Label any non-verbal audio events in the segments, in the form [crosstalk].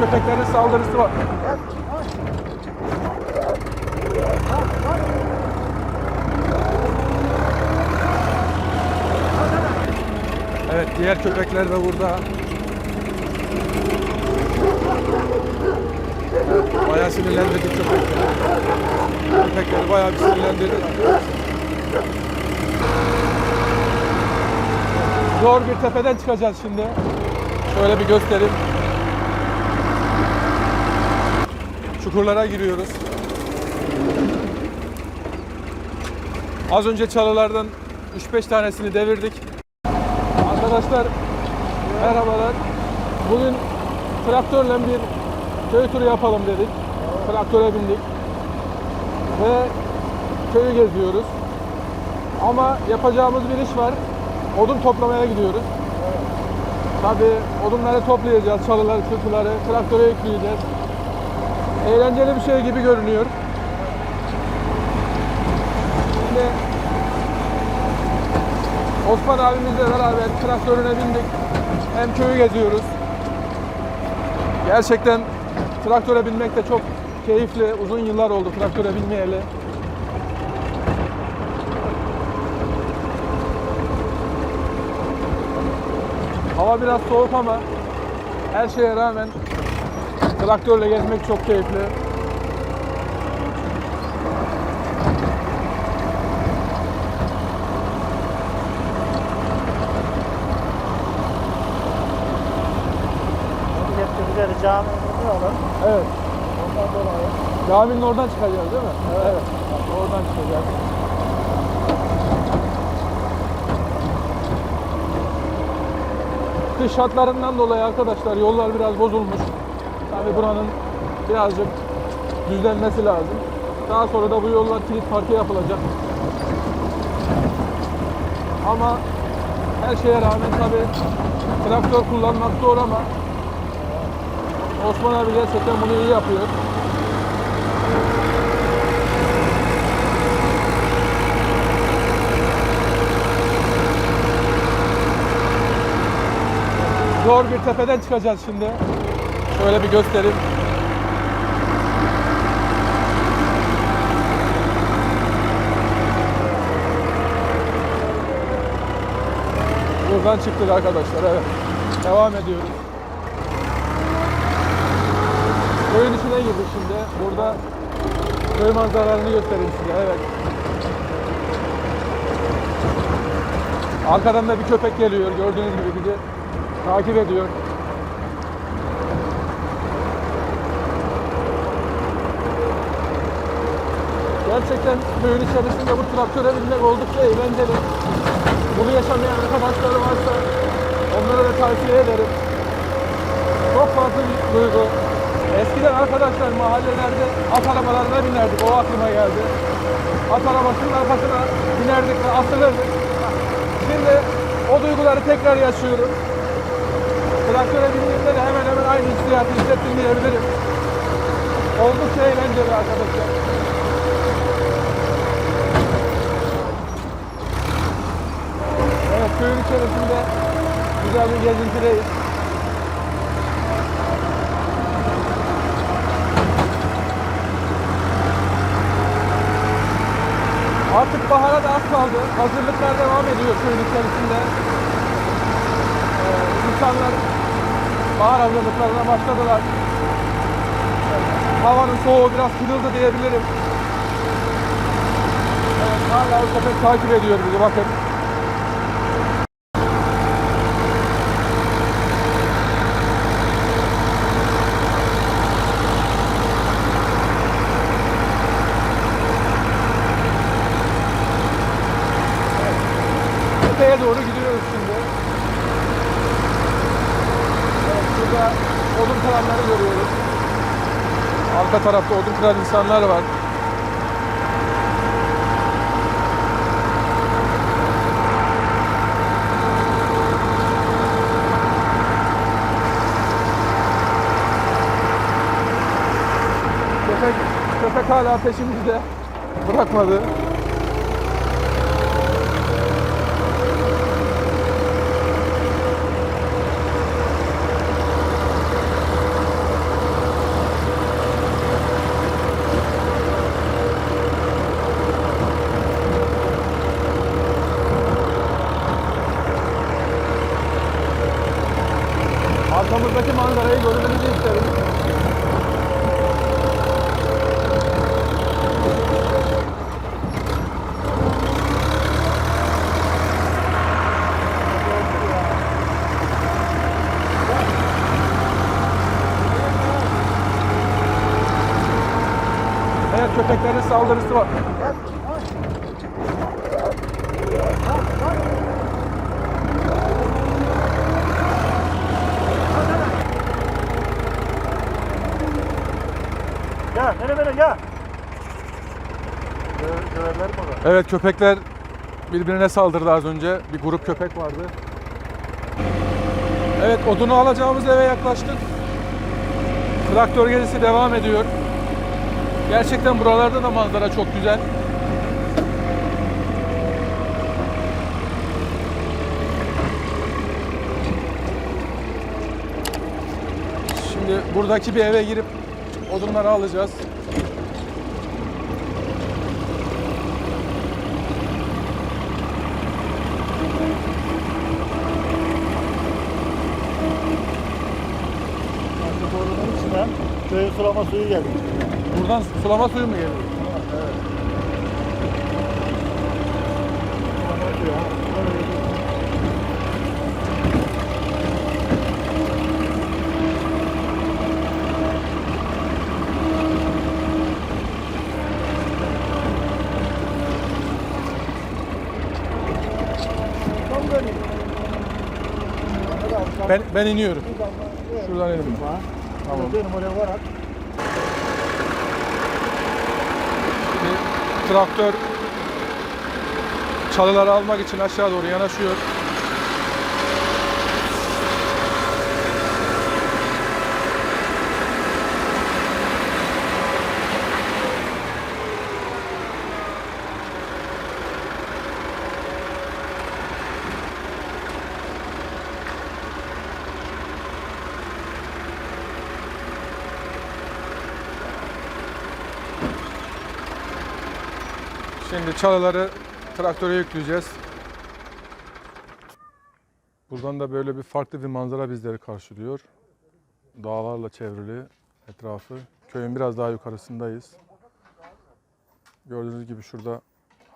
köpeklerin saldırısı var. Evet diğer köpekler de burada. Bayağı sinirlendirdik köpekleri. Köpekleri bayağı bir sinirlendirdik. Zor bir tepeden çıkacağız şimdi. Şöyle bir göstereyim. Çukurlara giriyoruz. Az önce çalılardan 3-5 tanesini devirdik. Arkadaşlar merhabalar. Bugün traktörle bir köy turu yapalım dedik. Traktöre bindik. Ve köyü geziyoruz. Ama yapacağımız bir iş var. Odun toplamaya gidiyoruz. Tabii odunları toplayacağız, çalıları, çırpıları, traktöre yükleyeceğiz. Eğlenceli bir şey gibi görünüyor. Şimdi Osman abimizle beraber traktörüne bindik. Hem köyü geziyoruz. Gerçekten traktöre binmek de çok keyifli. Uzun yıllar oldu traktöre binmeyeli. Hava biraz soğuk ama her şeye rağmen traktörle gezmek çok keyifli. Getirdiler caminin oradan. Evet. Ondan dolayı. Caminin oradan çıkacağız değil mi? Evet. Oradan çıkacağız. Kış şartlarından dolayı arkadaşlar yollar biraz bozulmuş. Tabii buranın birazcık düzlenmesi lazım. Daha sonra da bu yollar kilit parke yapılacak. Ama her şeye rağmen tabii traktör kullanmak zor ama Osman abi gerçekten bunu iyi yapıyor. Zor bir tepeden çıkacağız şimdi. Şöyle bir göstereyim. Buradan çıktık arkadaşlar evet. Devam ediyoruz. Köyün içine girdik şimdi. Burada köy manzaralarını göstereyim size. Evet. Arkadan da bir köpek geliyor. Gördüğünüz gibi bizi takip ediyor. Gerçekten köyün içerisinde bu traktöre binmek oldukça eğlenceli. Bunu yaşamayan arkadaşları varsa onlara da tavsiye ederim. Çok farklı bir duygu. Eskiden arkadaşlar mahallelerde at arabalarına binerdik. O aklıma geldi. At arabasının arkasına binerdik ve asılırdık. Şimdi o duyguları tekrar yaşıyorum. Traktöre bindiğimde de hemen hemen aynı hissiyatı hissettim diyebilirim. Oldukça eğlenceli arkadaşlar. Evet köyün içerisinde güzel bir gezintideyiz. Artık bahara da az kaldı. Hazırlıklar devam ediyor köyün içerisinde. Ee, insanlar bahar hazırlıklarına başladılar. Havanın soğuğu biraz kırıldı diyebilirim. Evet, hala o köpek takip ediyor bizi bakın. Tepeye doğru gidiyoruz şimdi. Evet, burada odun kıranları görüyoruz. Arka tarafta odun kıran insanlar var. Köpek, köpek hala peşimizde. Bırakmadı. Evet köpeklerin saldırısı var. Gel, nere nere gel. Gö göverler mi orada? Evet köpekler birbirine saldırdı az önce. Bir grup köpek vardı. Evet odunu alacağımız eve yaklaştık. Traktör gezisi devam ediyor. Gerçekten buralarda da manzara çok güzel. Şimdi buradaki bir eve girip odunları alacağız. Artık borunun içinden köyün sulama suyu geldi. Buradan sulama suyu mu geliyor? Evet. Ben, ben iniyorum. Şuradan inelim. Tamam. Benim oraya varak. Bir traktör çalıları almak için aşağı doğru yanaşıyor. Şimdi çalıları traktöre yükleyeceğiz. Buradan da böyle bir farklı bir manzara bizleri karşılıyor. Dağlarla çevrili etrafı. Köyün biraz daha yukarısındayız. Gördüğünüz gibi şurada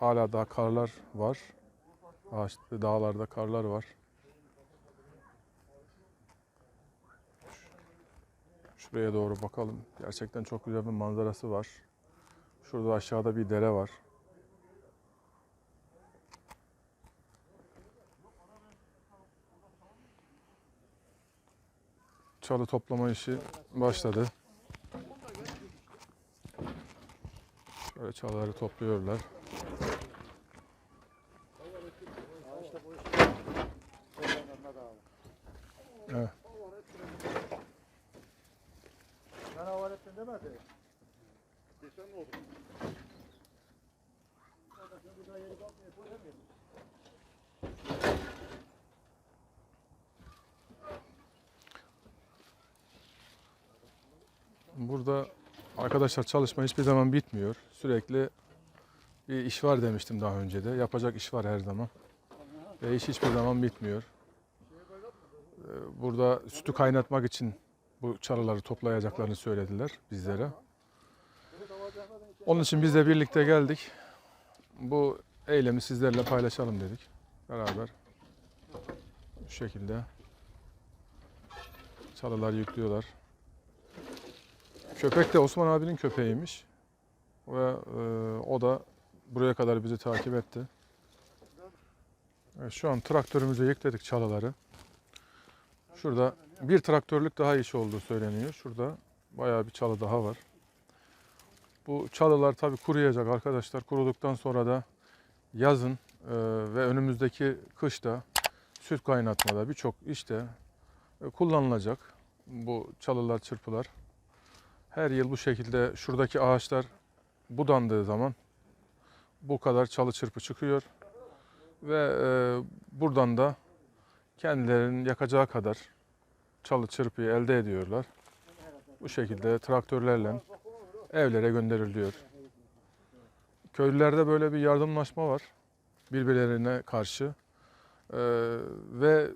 hala daha karlar var. Ağaçlı dağlarda karlar var. Şuraya doğru bakalım. Gerçekten çok güzel bir manzarası var. Şurada aşağıda bir dere var. Çalı toplama işi başladı. Şöyle çalıları topluyorlar. Evet. Ben havalettin demedi. Burada arkadaşlar çalışma hiçbir zaman bitmiyor. Sürekli bir iş var demiştim daha önce de. Yapacak iş var her zaman. Ve iş hiçbir zaman bitmiyor. Ee, Burada sütü kaynatmak için bu çalıları toplayacaklarını söylediler bizlere. Onun için biz de birlikte geldik. Bu eylemi sizlerle paylaşalım dedik. Beraber bu şekilde çalılar yüklüyorlar. Köpek de Osman abinin köpeğiymiş. Ve e, o da buraya kadar bizi takip etti. Evet, şu an traktörümüze yükledik çalıları. Şurada bir traktörlük daha iş olduğu söyleniyor. Şurada bayağı bir çalı daha var. Bu çalılar tabii kuruyacak arkadaşlar. Kuruduktan sonra da yazın e, ve önümüzdeki kışta süt kaynatmada birçok işte e, kullanılacak bu çalılar, çırpılar. Her yıl bu şekilde şuradaki ağaçlar budandığı zaman bu kadar çalı çırpı çıkıyor. Ve e, buradan da kendilerinin yakacağı kadar çalı çırpıyı elde ediyorlar. Bu şekilde traktörlerle evlere gönderiliyor. Köylülerde böyle bir yardımlaşma var birbirlerine karşı. E, ve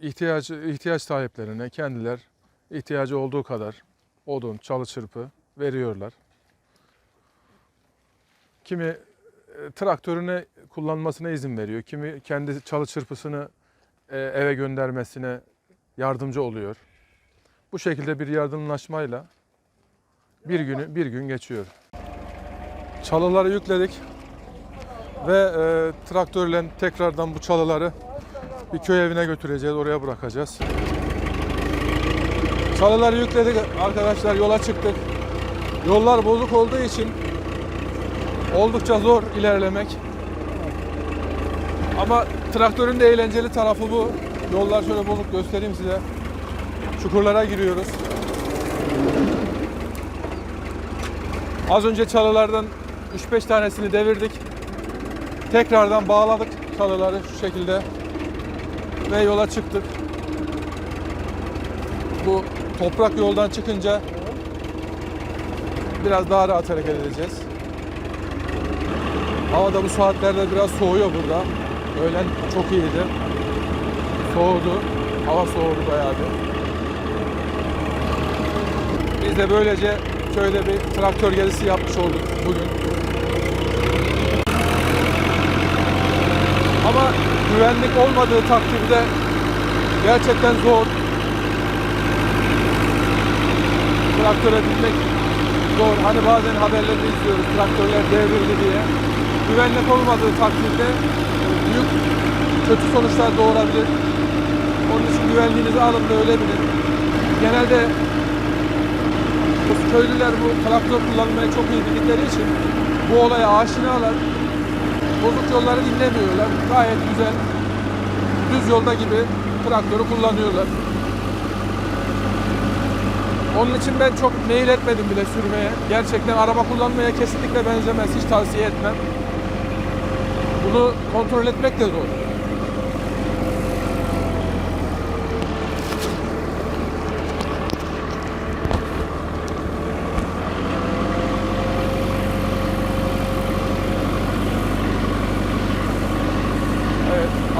ihtiyaç ihtiyaç sahiplerine kendiler ihtiyacı olduğu kadar odun, çalı çırpı veriyorlar. Kimi e, traktörüne kullanmasına izin veriyor. Kimi kendi çalı çırpısını e, eve göndermesine yardımcı oluyor. Bu şekilde bir yardımlaşmayla bir günü bir gün geçiyor. Çalıları yükledik ve e, traktörle tekrardan bu çalıları bir köy evine götüreceğiz, oraya bırakacağız. Çalıları yükledik arkadaşlar, yola çıktık. Yollar bozuk olduğu için oldukça zor ilerlemek. Ama traktörün de eğlenceli tarafı bu. Yollar şöyle bozuk göstereyim size. Çukurlara giriyoruz. Az önce çalılardan 3-5 tanesini devirdik. Tekrardan bağladık çalıları şu şekilde ve yola çıktık. Bu toprak yoldan çıkınca biraz daha rahat hareket edeceğiz. Hava da bu saatlerde biraz soğuyor burada. Öğlen çok iyiydi. Soğudu. Hava soğudu bayağı bir. Biz de böylece şöyle bir traktör gezisi yapmış olduk bugün. Ama güvenlik olmadığı takdirde gerçekten zor. Traktöre binmek zor. Hani bazen haberlerde izliyoruz traktörler devrildi diye. Güvenlik olmadığı takdirde e, büyük kötü sonuçlar doğurabilir. Onun için güvenliğinizi alın da öyle bilin. Genelde bu köylüler bu traktör kullanmayı çok iyi bildikleri için bu olaya aşinalar. Bozuk yolları dinlemiyorlar. Gayet güzel. Düz yolda gibi traktörü kullanıyorlar. Onun için ben çok meyil etmedim bile sürmeye. Gerçekten araba kullanmaya kesinlikle benzemez. Hiç tavsiye etmem. Bunu kontrol etmek de zor.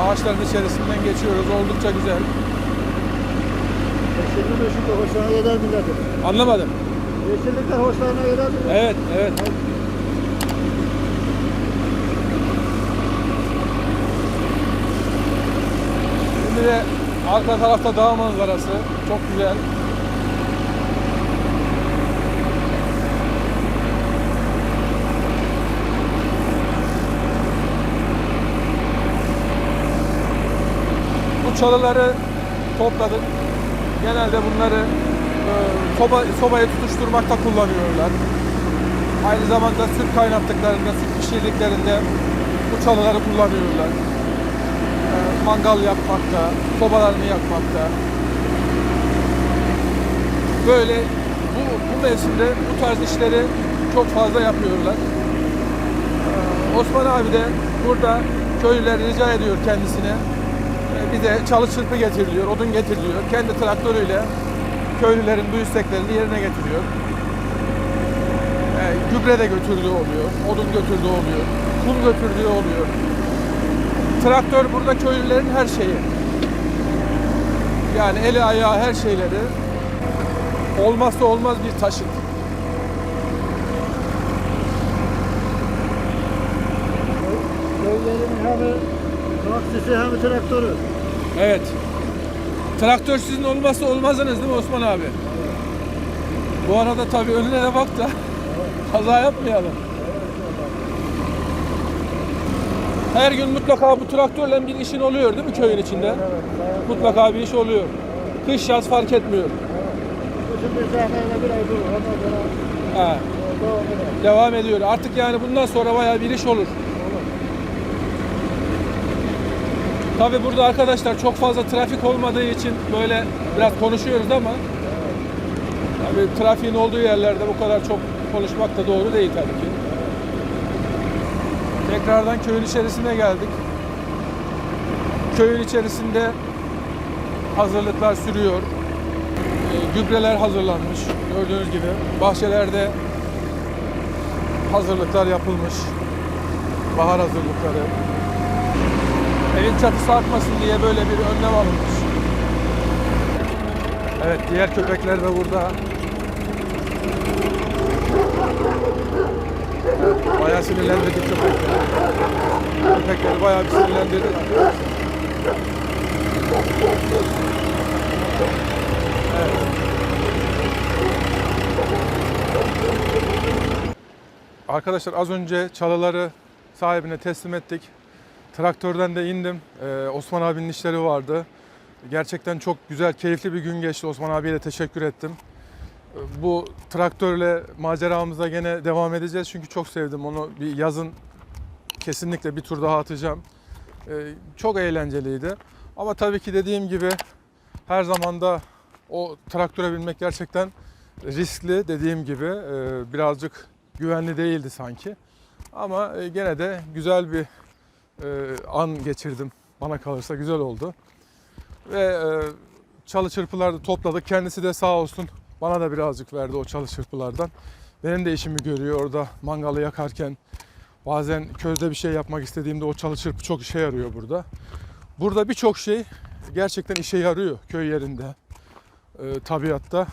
Ağaçların içerisinden geçiyoruz. Oldukça güzel. Yeşillik ışıkta hoşlarına gider milletin. Anlamadım. Yeşillikler hoşlarına gider milletin. Evet, evet. Şimdi de arka tarafta dağ manzarası. Çok güzel. Bu çalıları topladık. Genelde bunları e, soba, sobaya tutuşturmakta kullanıyorlar. Aynı zamanda süt kaynattıklarında, süt pişirdiklerinde bu çalıları kullanıyorlar. E, mangal yapmakta, sobalarını yakmakta. Böyle bu, bu mevsimde bu tarz işleri çok fazla yapıyorlar. E, Osman abi de burada köylüler rica ediyor kendisine. Bize çalı çırpı getiriliyor, odun getiriliyor. Kendi traktörüyle köylülerin bu isteklerini yerine getiriyor. E, gübre de götürdüğü oluyor, odun götürdüğü oluyor, kum götürdüğü oluyor. Traktör burada köylülerin her şeyi. Yani eli ayağı her şeyleri olmazsa olmaz bir taşıt. Köylerin hem taksisi hem traktörü. Evet. Traktör sizin olmazsa olmazınız değil mi Osman abi? Bu arada tabii önüne de bak da [laughs] kaza yapmayalım. Her gün mutlaka bu traktörle bir işin oluyor değil mi köyün içinde? Mutlaka bir iş oluyor. Kış yaz fark etmiyor. Ha, devam ediyor. Artık yani bundan sonra bayağı bir iş olur. Tabii burada arkadaşlar çok fazla trafik olmadığı için böyle biraz konuşuyoruz ama tabii trafiğin olduğu yerlerde bu kadar çok konuşmak da doğru değil tabii ki. Tekrardan köyün içerisine geldik. Köyün içerisinde hazırlıklar sürüyor. Ee, Gübreler hazırlanmış gördüğünüz gibi. Bahçelerde hazırlıklar yapılmış. Bahar hazırlıkları. Evin çatısı atmasın diye böyle bir önlem alınmış. Evet diğer köpekler de burada. Evet, bayağı sinirlendirdik köpekleri. Köpekleri bayağı bir sinirlendirdik arkadaşlar. Evet. Arkadaşlar az önce çalıları sahibine teslim ettik. Traktörden de indim. Ee, Osman abinin işleri vardı. Gerçekten çok güzel, keyifli bir gün geçti. Osman abiye de teşekkür ettim. Ee, Bu traktörle maceramıza gene devam edeceğiz çünkü çok sevdim onu. Bir yazın kesinlikle bir tur daha atacağım. Ee, Çok eğlenceliydi. Ama tabii ki dediğim gibi her zaman da o traktöre binmek gerçekten riskli dediğim gibi Ee, birazcık güvenli değildi sanki. Ama e, gene de güzel bir an geçirdim. Bana kalırsa güzel oldu. Ve e, çalı çırpılar da topladık. Kendisi de sağ olsun bana da birazcık verdi o çalı çırpılardan. Benim de işimi görüyor orada mangalı yakarken. Bazen közde bir şey yapmak istediğimde o çalı çırpı çok işe yarıyor burada. Burada birçok şey gerçekten işe yarıyor köy yerinde, e, tabiatta.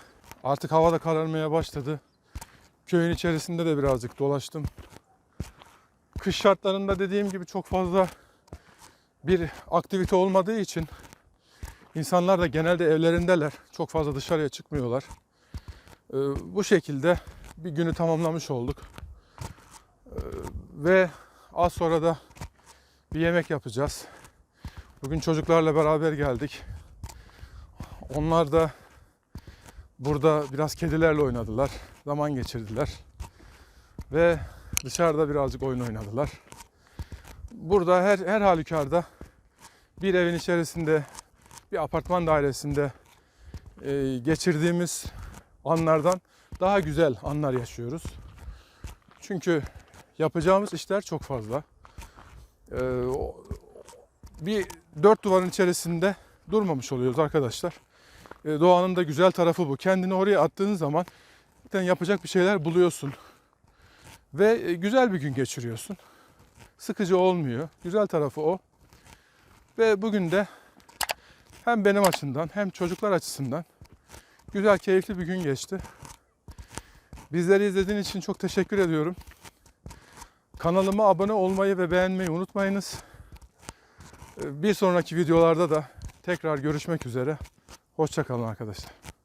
Artık hava da kararmaya başladı. Köyün içerisinde de birazcık dolaştım. Kış şartlarında dediğim gibi çok fazla bir aktivite olmadığı için insanlar da genelde evlerindeler. Çok fazla dışarıya çıkmıyorlar. Ee, bu şekilde bir günü tamamlamış olduk. Ee, ve az sonra da bir yemek yapacağız. Bugün çocuklarla beraber geldik. Onlar da burada biraz kedilerle oynadılar. Zaman geçirdiler. Ve dışarıda birazcık oyun oynadılar. Burada her her halükarda bir evin içerisinde, bir apartman dairesinde e, geçirdiğimiz anlardan daha güzel anlar yaşıyoruz. Çünkü yapacağımız işler çok fazla. E, o- bir dört duvarın içerisinde durmamış oluyoruz arkadaşlar. E, doğanın da güzel tarafı bu. Kendini oraya attığın zaman yapacak bir şeyler buluyorsun. Ve e, güzel bir gün geçiriyorsun. Sıkıcı olmuyor. Güzel tarafı o. Ve bugün de hem benim açımdan hem çocuklar açısından güzel, keyifli bir gün geçti. Bizleri izlediğin için çok teşekkür ediyorum. Kanalıma abone olmayı ve beğenmeyi unutmayınız. Ee, Bir sonraki videolarda da tekrar görüşmek üzere. Hoşçakalın arkadaşlar.